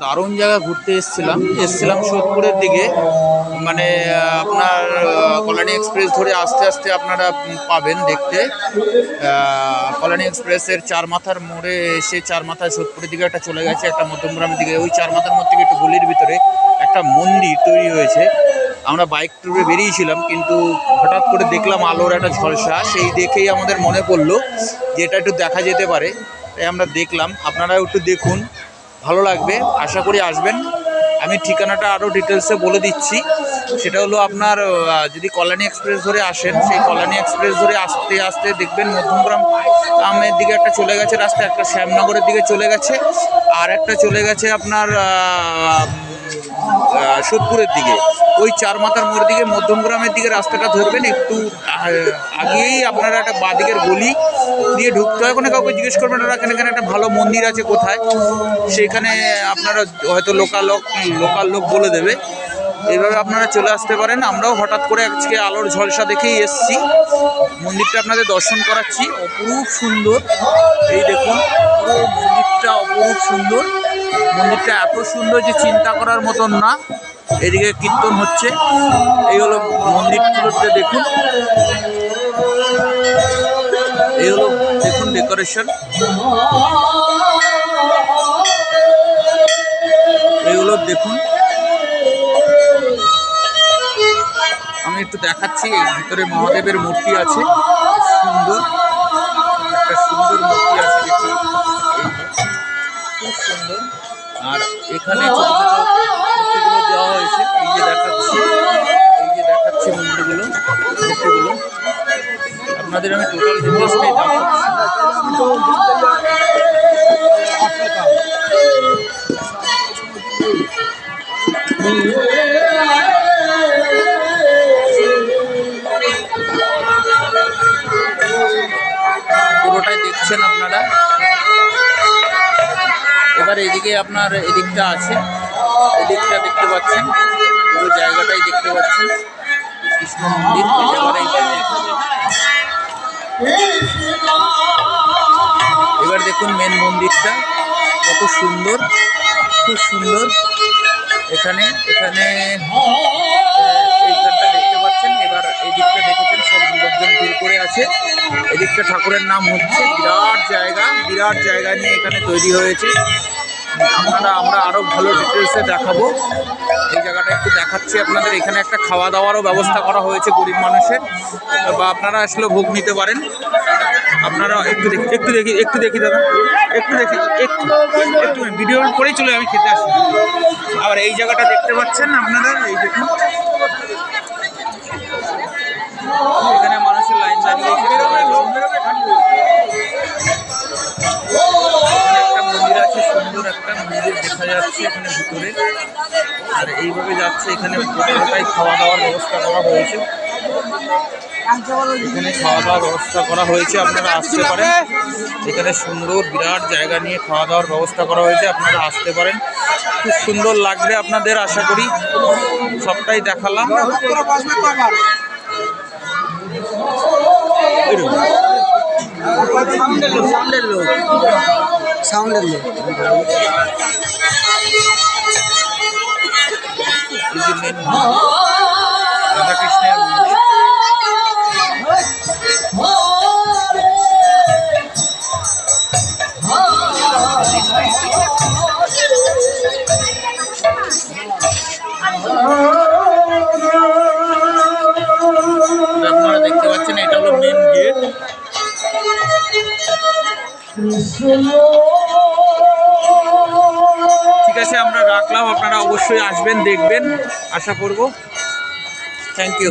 দারুণ জায়গা ঘুরতে এসেছিলাম। এসেছিলাম সোদপুরের দিকে। মানে আপনার কল্যাণী এক্সপ্রেস ধরে আস্তে আস্তে আপনারা পাবেন দেখতে। কল্যাণী এক্সপ্রেসের চার মাথার মোড়ে এসে চার মাথায় সোদপুরের দিকে একটা চলে গেছে, একটা মধ্যমগ্রামের দিকে। ওই চার মাথার মোড় থেকে একটু গলির ভিতরে একটা মন্দির তৈরি হয়েছে। আমরা বাইক ট্যুরে বেরিয়েছিলাম, কিন্তু হঠাৎ করে দেখলাম আলোর একটা ঝলসা। সেই দেখেই আমাদের মনে পড়ল যে এটা একটু দেখা যেতে পারে। তাই আমরা দেখলাম। আপনারাও একটু দেখুন। ভালো লাগবে, আশা করি আসবেন। আমি ঠিকানাটা আরও ডিটেলসে বলে দিচ্ছি। সেটা হলো আপনার যদি কল্যাণী এক্সপ্রেস ধরে আসেন, সেই কল্যাণী এক্সপ্রেস ধরে আসতে আসতে দেখবেন মধ্যমগ্রাম আমের দিকে একটা চলে গেছে রাস্তা, একটা শ্যামনগরের দিকে চলে গেছে। আর একটা চলে গেছে আপনার সোদপুরের দিকে। ওই চার মাথার মোড় দিকে মধ্যমগ্রামের দিকে রাস্তাটা ধরবেন, একটু আগেই আপনারা একটা বাঁদিকের গলি দিয়ে ঢুকতে হয়। কোনো কাউকে জিজ্ঞেস করবেন, ওরা এখানে এখানে একটা ভালো মন্দির আছে কোথায়? সেইখানে আপনারা হয়তো লোকাল লোক লোকাল লোক বলে দেবে। এইভাবে আপনারা চলে আসতে পারেন। আমরাও হঠাৎ করে আজকে আলোর ঝলসা দেখেই এসছি। মন্দিরটা আপনাদের দর্শন করাচ্ছি। অপরূপ সুন্দর। এই দেখুন, পুরো মন্দিরটা অপরূপ সুন্দর। মন্দিরটা এত সুন্দর যে চিন্তা করার মতন না। এদিকে কীর্তন হচ্ছে। এই হলো মন্দিরগুলোতে দেখুন। এই হলো দেখুন ডেকোরেশন এইগুলো দেখুন। আমি একটু দেখাচ্ছি ভিতরে মহাদেবের মূর্তি আছে। সুন্দর। এখানে মূর্তিগুলো দেওয়া হয়েছে এই যে এই যে মূর্তিগুলো আপনাদের আমি পুরোটাই দেখছেন আপনারা? এবার এদিকে আপনার এদিকটা আছে। এদিকটা দেখতে পাচ্ছেন। পুরো জায়গাটাই দেখতে পাচ্ছেন। কৃষ্ণ মন্দির এবার দেখুন মেন মন্দিরটা, কত সুন্দর, খুব সুন্দর। এখানে এখানে দেখতে পাচ্ছেন। এবার করে আছে। এদিকটা ঠাকুরের নাম হচ্ছে, বিরাট জায়গা। বিরাট জায়গা নিয়ে এখানে তৈরি হয়েছে। আপনারা আমরা আরও ভালো ডিটেলসে দেখাবো। এই জায়গাটা একটু দেখাচ্ছি আপনাদের। এখানে একটা খাওয়া দাওয়ারও ব্যবস্থা করা হয়েছে গরিব মানুষের। বা আপনারা আসলে ভোগ নিতে পারেন। আপনারা একটু দেখি একটু দেখি একটু দেখি দাদা। একটু দেখি, একটু একটু ভিডিও করেই চলে আমি খেতে আসি। আবার এই জায়গাটা দেখতে পাচ্ছেন আপনারা? এই দেখুন। এখানে যাচ্ছে এখানে ভিতরে। আর এইভাবে যাচ্ছে এখানে পুরোটাই খাওয়া দাওয়ার ব্যবস্থা করা হয়েছে। এখানে খাওয়া দাওয়ার ব্যবস্থা করা হয়েছে, আপনারা আসতে পারেন। এখানে সুন্দর বিরাট জায়গা নিয়ে খাওয়া দাওয়ার ব্যবস্থা করা হয়েছে, আপনারা আসতে পারেন। খুব সুন্দর লাগবে আপনাদের, আশা করি। সবটাই দেখালাম। এরকম। সামনের লোক সাউন্ডের লোক। ঠিক আছে আমরা রাখলাম। আপনারা অবশ্যই আসবেন দেখবেন। আশা করব। Thank you